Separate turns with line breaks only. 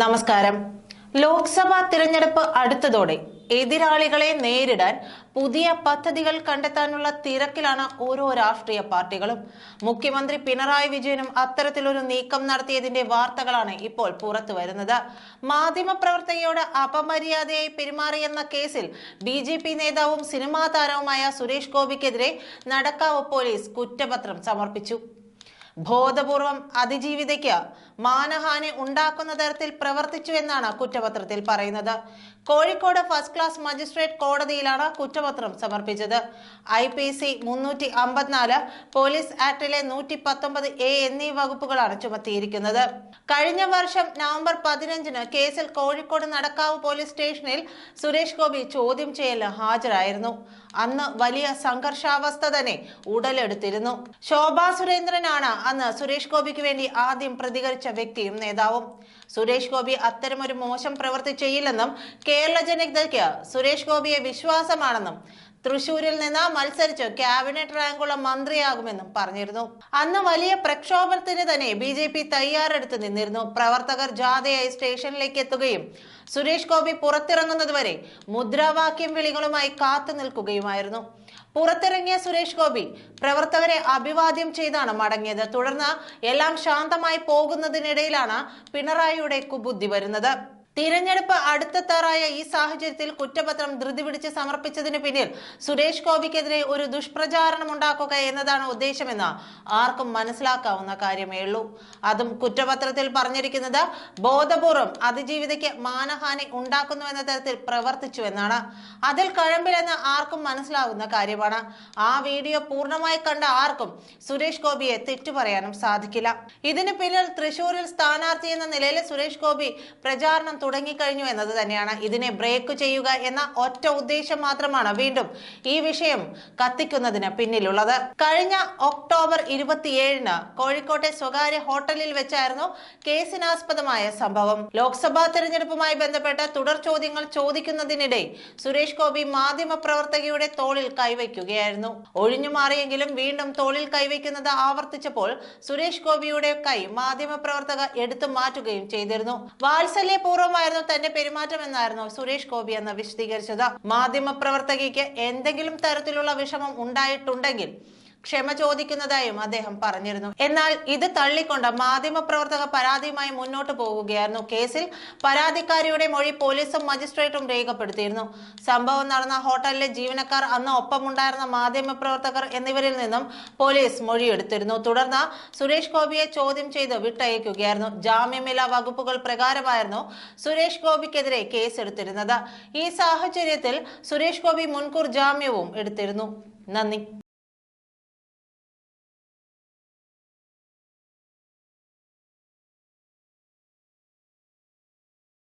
നമസ്കാരം ലോക്സഭാ തിരഞ്ഞെടുപ്പ് അടുത്തതോടെ എതിരാളികളെ നേരിടാൻ പുതിയ പദ്ധതികൾ കണ്ടെത്താനുള്ള തിരക്കിലാണ് ഓരോ രാഷ്ട്രീയ പാർട്ടികളും മുഖ്യമന്ത്രി പിണറായി വിജയനും അത്തരത്തിലൊരു നീക്കം നടത്തിയതിന്റെ വാർത്തകളാണ് ഇപ്പോൾ പുറത്തു വരുന്നത് മാധ്യമപ്രവർത്തകയോട് അപമര്യാദയായി പെരുമാറിയെന്ന കേസിൽ ബി ജെ പി നേതാവും സിനിമാ താരവുമായ സുരേഷ് ഗോപിക്കെതിരെ നടക്കാവ് പോലീസ് കുറ്റപത്രം സമർപ്പിച്ചു ബോധപൂർവം അതിജീവിതയ്ക്ക് മാനഹാനി ഉണ്ടാക്കുന്ന തരത്തിൽ പ്രവർത്തിച്ചു എന്നാണ് കുറ്റപത്രത്തിൽ പറയുന്നത് കോഴിക്കോട് ഫസ്റ്റ് ക്ലാസ് മജിസ്ട്രേറ്റ് കോടതിയിലാണ് കുറ്റപത്രം സമർപ്പിച്ചത് ഐ പി സി മുന്നൂറ്റി അമ്പത്തിനാല് പോലീസ് ആക്ടിലെ നൂറ്റി പത്തൊമ്പത് എ എന്നീ വകുപ്പുകളാണ് ചുമത്തിയിരിക്കുന്നത് കഴിഞ്ഞ വർഷം നവംബർ പതിനഞ്ചിന് കേസിൽ കോഴിക്കോട് നടക്കാവ് പോലീസ് സ്റ്റേഷനിൽ സുരേഷ് ഗോപി ചോദ്യം ചെയ്യലിന് ഹാജരായിരുന്നു അന്ന് വലിയ സംഘർഷാവസ്ഥ തന്നെ ഉടലെടുത്തിരുന്നു ശോഭാ സുരേന്ദ്രനാണ് അന്ന് സുരേഷ് ഗോപിക്ക് വേണ്ടി ആദ്യം പ്രതികരിച്ച വ്യക്തിയും നേതാവും സുരേഷ് ഗോപി അത്തരമൊരു മോശം പ്രവൃത്തി ചെയ്യില്ലെന്നും കേരള ജനതയ്ക്ക് സുരേഷ് ഗോപിയെ വിശ്വാസമാണെന്നും തൃശൂരിൽ നിന്ന് മത്സരിച്ച് ക്യാബിനറ്റ് റാങ്കുള്ള മന്ത്രിയാകുമെന്നും പറഞ്ഞിരുന്നു അന്ന് വലിയ പ്രക്ഷോഭത്തിന് തന്നെ ബി ജെ പി തയ്യാറെടുത്ത് നിന്നിരുന്നു പ്രവർത്തകർ ജാഥയായി സ്റ്റേഷനിലേക്ക് എത്തുകയും സുരേഷ് ഗോപി പുറത്തിറങ്ങുന്നതുവരെ മുദ്രാവാക്യം വിളികളുമായി കാത്തു നിൽക്കുകയുമായിരുന്നു പുറത്തിറങ്ങിയ സുരേഷ് ഗോപി പ്രവർത്തകരെ അഭിവാദ്യം ചെയ്താണ് മടങ്ങിയത് തുടർന്ന് എല്ലാം ശാന്തമായി പോകുന്നതിനിടയിലാണ് പിണറായി ചൊവ്വയുടെ കുബുദ്ധി വരുന്നത് തിരഞ്ഞെടുപ്പ് അടുത്തെത്താറായ ഈ സാഹചര്യത്തിൽ കുറ്റപത്രം ധൃതി പിടിച്ച് സമർപ്പിച്ചതിന് പിന്നിൽ സുരേഷ് ഗോപിക്കെതിരെ ഒരു ദുഷ്പ്രചാരണം ഉണ്ടാക്കുക എന്നതാണ് ഉദ്ദേശമെന്ന് ആർക്കും മനസ്സിലാക്കാവുന്ന കാര്യമേ ഉള്ളൂ അതും കുറ്റപത്രത്തിൽ പറഞ്ഞിരിക്കുന്നത് ബോധപൂർവം അതിജീവിതയ്ക്ക് മാനഹാനി ഉണ്ടാക്കുന്നു എന്ന തരത്തിൽ പ്രവർത്തിച്ചു എന്നാണ് അതിൽ കഴമ്പിലെന്ന് ആർക്കും മനസ്സിലാവുന്ന കാര്യമാണ് ആ വീഡിയോ പൂർണ്ണമായി കണ്ട ആർക്കും സുരേഷ് ഗോപിയെ തെറ്റു പറയാനും സാധിക്കില്ല ഇതിന് പിന്നിൽ തൃശൂരിൽ സ്ഥാനാർത്ഥി എന്ന നിലയിൽ സുരേഷ് ഗോപി പ്രചാരണം തുടങ്ങിക്കഴിഞ്ഞു എന്നത് തന്നെയാണ് ഇതിനെ ബ്രേക്ക് ചെയ്യുക എന്ന ഒറ്റ ഉദ്ദേശം മാത്രമാണ് വീണ്ടും ഈ വിഷയം കത്തിക്കുന്നതിന് പിന്നിലുള്ളത് കഴിഞ്ഞ ഒക്ടോബർ ഇരുപത്തിയേഴിന് കോഴിക്കോട്ടെ സ്വകാര്യ ഹോട്ടലിൽ വെച്ചായിരുന്നു കേസിനാസ്പദമായ സംഭവം ലോക്സഭാ തെരഞ്ഞെടുപ്പുമായി ബന്ധപ്പെട്ട് തുടർ ചോദ്യങ്ങൾ ചോദിക്കുന്നതിനിടെ സുരേഷ് ഗോപി മാധ്യമപ്രവർത്തകയുടെ തോളിൽ കൈവയ്ക്കുകയായിരുന്നു ഒഴിഞ്ഞു മാറിയെങ്കിലും വീണ്ടും തോളിൽ കൈവയ്ക്കുന്നത് ആവർത്തിച്ചപ്പോൾ സുരേഷ് ഗോപിയുടെ കൈ മാധ്യമപ്രവർത്തക എടുത്തു മാറ്റുകയും ചെയ്തിരുന്നു വാത്സല്യപൂർവ്വം മോശമായിരുന്നു തന്റെ പെരുമാറ്റം എന്നായിരുന്നു സുരേഷ് ഗോപി എന്ന് വിശദീകരിച്ചത് മാധ്യമ പ്രവർത്തകയ്ക്ക് എന്തെങ്കിലും തരത്തിലുള്ള വിഷമം ഉണ്ടായിട്ടുണ്ടെങ്കിൽ ക്ഷമ ചോദിക്കുന്നതായും അദ്ദേഹം പറഞ്ഞിരുന്നു എന്നാൽ ഇത് തള്ളിക്കൊണ്ട് മാധ്യമപ്രവർത്തക പരാതിയുമായി മുന്നോട്ട് പോവുകയായിരുന്നു കേസിൽ പരാതിക്കാരിയുടെ മൊഴി പോലീസും മജിസ്ട്രേറ്റും രേഖപ്പെടുത്തിയിരുന്നു സംഭവം നടന്ന ഹോട്ടലിലെ ജീവനക്കാർ അന്ന് ഒപ്പമുണ്ടായിരുന്ന മാധ്യമപ്രവർത്തകർ എന്നിവരിൽ നിന്നും പോലീസ് മൊഴിയെടുത്തിരുന്നു തുടർന്ന് സുരേഷ് ഗോപിയെ ചോദ്യം ചെയ്ത് വിട്ടയക്കുകയായിരുന്നു ജാമ്യമില്ലാ വകുപ്പുകൾ പ്രകാരമായിരുന്നു സുരേഷ് ഗോപിക്കെതിരെ കേസെടുത്തിരുന്നത് ഈ സാഹചര്യത്തിൽ സുരേഷ് ഗോപി മുൻകൂർ ജാമ്യവും എടുത്തിരുന്നു നന്ദി